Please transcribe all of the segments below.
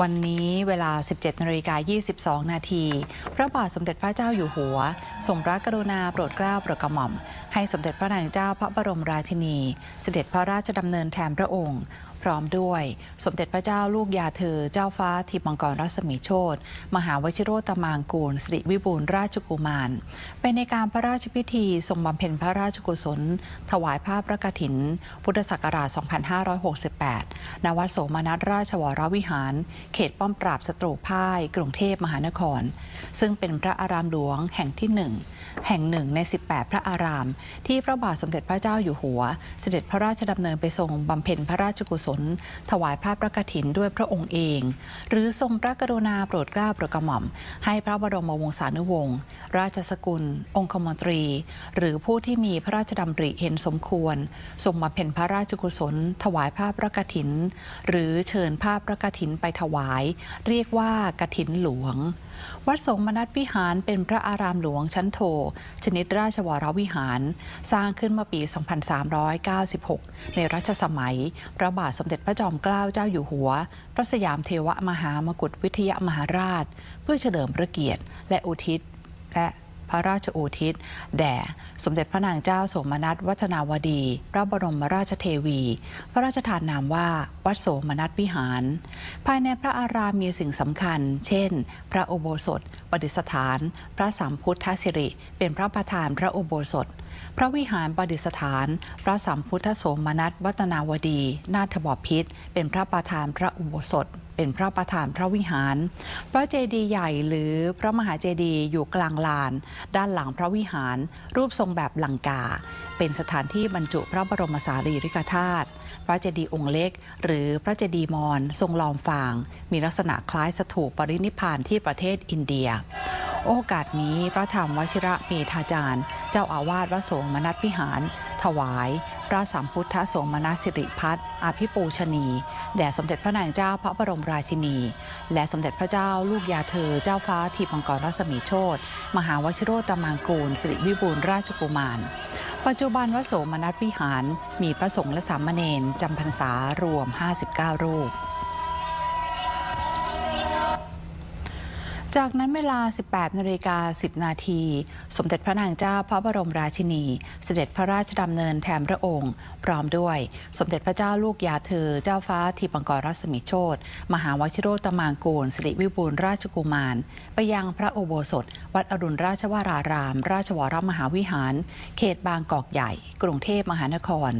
วันนี้เวลา 17นาฬิกา22 นาที พระบาทสมเด็จพระเจ้าอยู่หัวทรงพระกรุณาโปรดเกล้าโปรดกระหม่อม ให้สมเด็จพระนางเจ้าพระบรมราชินี เสด็จพระราชดำเนินแทนพระองค์พร้อมด้วย สมเด็จพระเจ้าลูกยาเธอ เจ้าฟ้าทิพมังกรรัศมีโชตมหาวชิโรตมางกูลสิริวิบูลราชกุมาร เป็นในการพระราชพิธีทรงบำเพ็ญพระราชกุศล ถวายผ้าพระกฐิน พุทธศักราช 2568 ณ วัดโสมนัสราชวรวิหาร เขตป้อมปราบศัตรูพ่าย กรุงเทพมหานคร ซึ่งเป็นพระอารามหลวงแห่งที่หนึ่งแห่งหนึ่งใน 18 พระอาราม ที่พระบาทสมเด็จพระเจ้าอยู่หัว เสด็จพระราชดำเนินไปทรงบำเพ็ญพระราชกุศล ถวายผ้าพระกฐินด้วยพระองค์เอง หรือทรงพระกรุณาโปรดเกล้าโปรดกระหม่อม ให้พระบรมวงศานุวงศ์ราชสกุล องคมนตรี หรือผู้ที่มีพระราชดำริเห็นสมควรทรงบำเพ็ญพระราชกุศล ถวายผ้าพระกฐิน หรือเชิญผ้าพระกฐินไปถวาย เรียกว่ากฐินหลวง วัดสงฆ์มนัสวิหารเป็นพระอารามหลวงชั้นโท ชนิดราชวรวิหาร สร้างขึ้นเมื่อปี 2396 ในรัชสมัย พระบาทสมเด็จพระจอมเกล้าเจ้าอยู่หัว พระสยามเทวมหามกุฏวิทยามหาราช เพื่อเฉลิมพระเกียรติ และอุทิศและ พระราชอุทิศ แด่ สมเด็จพระนางเจ้าสมนัตวัฒนาวดี พระบรมราชเทวี พระราชทานนามว่า วัดโสมนัสวิหาร ภายในพระอารามมีสิ่งสำคัญ เช่น พระอุโบสถประดิษฐาน พระสัมพุทธสิริ เป็นพระประธานพระอุโบสถ พระวิหารประดิษฐาน พระสัมพุทธโสมนัสวัฒนาวดี นาถบพิษเป็นพระประธานพระอุโบสถ เป็นพระประธานพระวิหาร พระเจดีย์ใหญ่หรือพระมหาเจดีย์อยู่กลางลาน ด้านหลังพระวิหาร รูปทรงแบบลังกา เป็นสถานที่บรรจุพระบรมสารีริกธาตุพระเจดีย์องค์เล็ก หรือพระเจดีย์มอญทรงลอมฟาง มีลักษณะคล้ายสถูปปรินิพานที่ประเทศอินเดีย โอกาสนี้พระธรรมวชิระเมธาจารย์ เจ้าอาวาสวัดโสมนัสพิหาร ถวาย พระสัมพุทธโสมนัสสิริพัฒน์อาภิปูชนี แด่สมเด็จพระนางเจ้าพระบรมราชินี และสมเด็จพระเจ้าลูกยาเธอเจ้าฟ้าทิพย์มังกรรัศมีโชตมหาวชิโรตมางกูลสิริวิบูลราชกุมาร ปัจจุบันวัดโสมนัสวิหาร มีพระสงฆ์และสามเณรจำพรรษารวม 59 รูป จากนั้นเวลา 18นาฬิกา10 นาที สมเด็จพระนางเจ้าพระบรมราชินี เสด็จพระราชดำเนินแทนพระองค์ พร้อมด้วย สมเด็จพระเจ้าลูกยาเธอ เจ้าฟ้าทิปังกรรัศมีโชตมหาวชิโรตมางกูลสิริวิบูลราชกุมาร ไปยังพระอุโบสถ วัดอรุณราชวราราม ราชวรมหาวิหาร เขตบางกอกใหญ่ กรุงเทพมหานคร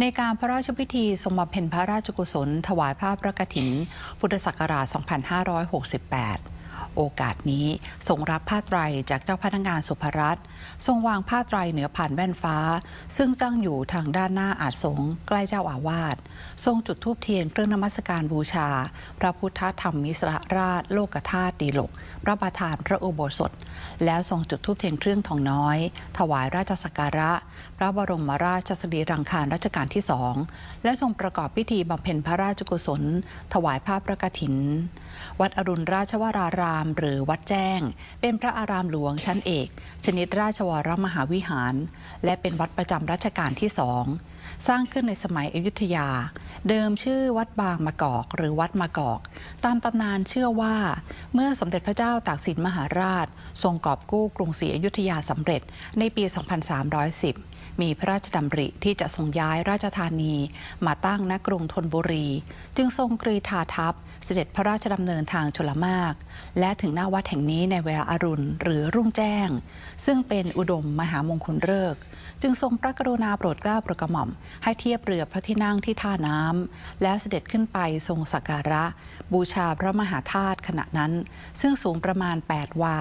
ในการพระราชพิธีทรงบำเพ็ญพระราชกุศล ถวายผ้าพระกฐิน พุทธศักราช 2568 โอกาสนี้ทรงรับผ้าไตรจากเจ้าพนักงานสุภรัตน์ทรงวางผ้าไตรเหนือผ่านแว่นฟ้า ซึ่งตั้งอยู่ทางด้านหน้าอาจสงใกล้เจ้าอาวาสทรงจุดธูปเทียนเครื่องนมัสการบูชา พระพุทธธรรมมิสรราช โลกธาตุดีลกพระประธานพระอุโบสถ แล้วทรงจุดธูปเทียนเครื่องทองน้อย ถวายราชสักการะ พระบรมราชสรีรังคารรัชกาลที่สองและทรงประกอบพิธีบำเพ็ญพระราชกุศล ถวายผ้าพระกฐิน วัดอรุณราชวรารามหรือวัดแจ้ง เป็นพระอารามหลวงชั้นเอก ชนิดราชวรมหาวิหาร และเป็นวัดประจำรัชกาลที่สองสร้างขึ้นในสมัยอยุธยา เดิมชื่อวัดบางมะกอกหรือวัดมะกอก ตามตำนานเชื่อว่า เมื่อสมเด็จพระเจ้าตากสินมหาราช ทรงกอบกู้กรุงศรีอยุธยาสำเร็จในปี 2310 มีพระราชดำริที่จะทรงย้ายราชธานี มาตั้งณกรุงธนบุรี จึงทรงกรีธาทัพเสด็จพระราชดำเนินทางชลมาก และถึงหน้าวัดแห่งนี้ในเวลาอารุณหรือรุ่งแจ้ง ซึ่งเป็นอุดมมหามงคลฤกษ์จึงทรงพระกรุณาโปรดเกล้าโปรดกระหม่อม ให้เทียบเรือพระที่นั่งที่ท่าน้ำแล้วเสด็จขึ้นไปทรงสักการะ บูชาพระมหาธาตุขณะนั้น ซึ่งสูงประมาณ 8 วา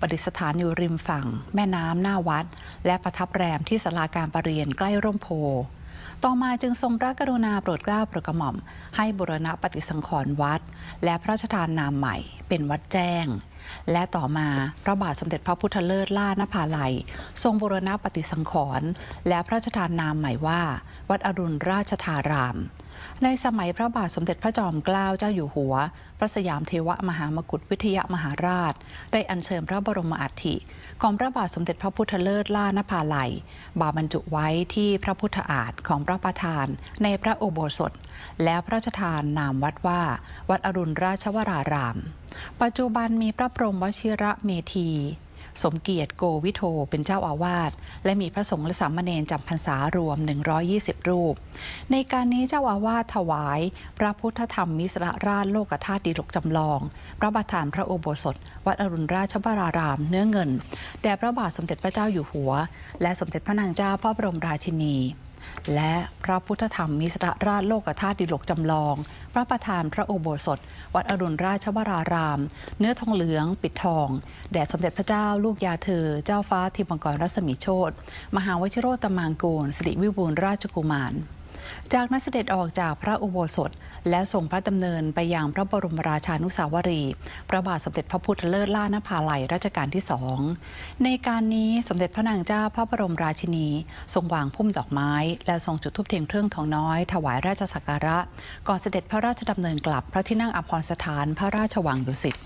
ประดิษฐานอยู่ริมฝั่ง แม่น้ำหน้าวัด และประทับแรมที่ศาลาการประเรียนใกล้ร่มโพ ต่อมาจึงทรงพระกรุณาโปรดเกล้าโปรดกระหม่อม ให้บุรณะปฏิสังขรณ์วัด และพระราชทานนามใหม่ เป็นวัดแจ้ง และต่อมาพระบาทสมเด็จพระพุทธเลิศล่านภาลัย ทรงบุรณะปฏิสังขรณ์และพระราชทานนามใหม่ว่า วัดอรุณราชธาราม ในสมัยพระบาทสมเด็จพระจอมเกล้าเจ้าอยู่หัว พระสยามเทวมหามกุฏวิทยามหาราช ได้อัญเชิญพระบรมอัฐิของพระบาทสมเด็จพระพุทธเลิศล่านภาลัย บาบรรจุไว้ที่พระพุทธอาฏของพระประธานในพระโอโบสถ แล้วพระราชทานนามวัดว่า วัดอรุณราชวราราม ปัจจุบันมีพระพรหมวชิระเมธี สมเกียรติโกวิโทเป็นเจ้าอาวาสและมีพระสงฆ์และสามเณรจำพรรษารวม 120 รูป ในการนี้เจ้าอาวาสถวาย พระพุทธธรรมมิสระราชโลกธาตุดีลกจำลอง พระประธานพระโอโบสถ วัดอรุณราชบาราราม เนื้อเงินแด่พระบาทสมเด็จพระเจ้าอยู่หัว และสมเด็จพระนางเจ้าพระบรมราชินี และพระพุทธธรรมมิสระราชโลกธาตุดิลกจำลอง พระประธานพระอุโบสถ วัดอรุณราชวราราม เนื้อทองเหลืองปิดทอง แด่สมเด็จพระเจ้าลูกยาเธอ เจ้าฟ้าทิมังกรรัศมีโชตมหาวชิโรตมังกูลสิริวิบูลราชกุมาร จากนั้นเสด็จออกจากพระอุโบสถ และส่งพระดำเนินไปยังพระบรมราชานุสาวรี พระบาทสมเด็จพระพุทธเลิศล่านภาลัยรัชกาลที่สองในการนี้สมเด็จพระนางเจ้าพระบรมราชินี ทรงวางพุ่มดอกไม้ และทรงจุดธูปเทียนเครื่องทองน้อย ถวายราชสักการะ ก่อนเสด็จพระราชดำเนินกลับพระที่นั่งอภรสถานพระราชวังดุสิต